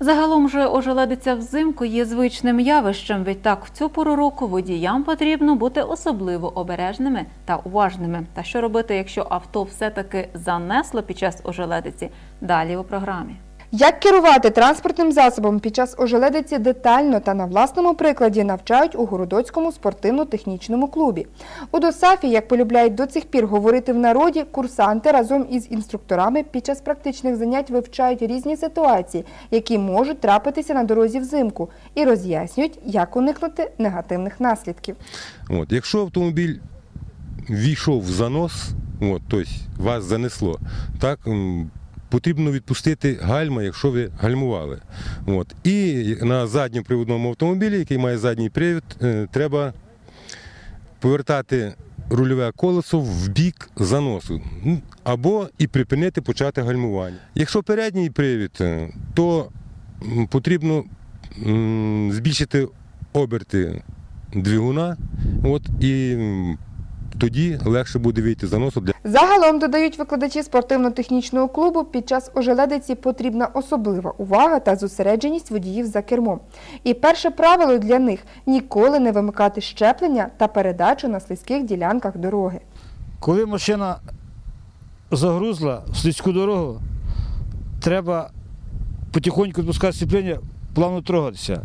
Загалом же ожеледиця взимку є звичним явищем, відтак в цю пору року водіям потрібно бути особливо обережними та уважними. Та що робити, якщо авто все-таки занесло під час ожеледиці? Далі у програмі. Як керувати транспортним засобом під час ожеледиці детально та на власному прикладі навчають у Городоцькому спортивно-технічному клубі. У ДОСАФі, як полюбляють до цих пір говорити в народі, курсанти разом із інструкторами під час практичних занять вивчають різні ситуації, які можуть трапитися на дорозі взимку, і роз'яснюють, як уникнути негативних наслідків. От, якщо автомобіль війшов в занос, от, тобто вас занесло, так, потрібно відпустити гальма, якщо ви гальмували. От. І на задньоприводному автомобілі, який має задній привід, е, треба повертати рульове колесо в бік заносу. Або і припинити почати гальмування. Якщо передній привід, е, то потрібно збільшити оберти двигуна, от, і тоді легше буде вийти заносу для Загалом додають викладачі спортивно-технічного клубу, під час ожеледиці потрібна особлива увага та зосередженість водіїв за кермом. І перше правило для них ніколи не вимикати щеплення та передачу на слизьких ділянках дороги. Коли машина загрузла в слизьку дорогу, треба потихоньку відпускати сцеплення, плавно трогатися,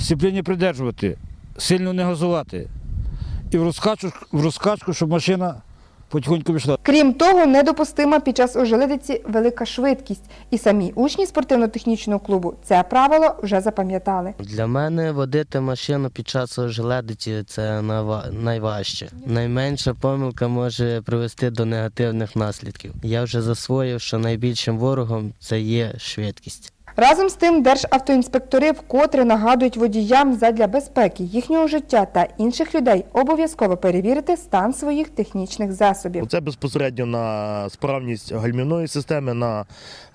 сцеплення придержувати, сильно не газувати. І в розкачку, в розкачку, щоб машина потихоньку пішла. Крім того, недопустима під час ожеледиці велика швидкість. І самі учні спортивно-технічного клубу це правило вже запам'ятали. Для мене водити машину під час желедиці це найва- найважче. Найменша помилка може привести до негативних наслідків. Я вже засвоїв, що найбільшим ворогом це є швидкість. Разом з тим, державтоінспектори вкотре нагадують водіям задля безпеки їхнього життя та інших людей обов'язково перевірити стан своїх технічних засобів. Це безпосередньо на справність гальмівної системи, на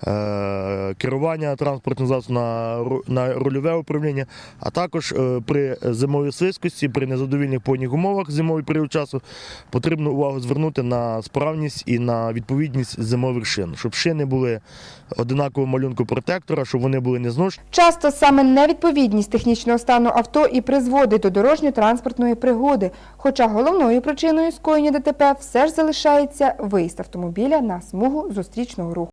е, керування транспортним засобом, на, на рульове управління, а також е, при зимовій слизькості, при незадовільних погодних умовах зимовий період часу потрібно увагу звернути на справність і на відповідність зимових шин, щоб шини були одинакового малюнку протектора, щоб вони були не зношені. Часто саме невідповідність технічного стану авто і призводить до дорожньо-транспортної пригоди. Хоча головною причиною скоєння ДТП все ж залишається виїзд автомобіля на смугу зустрічного руху.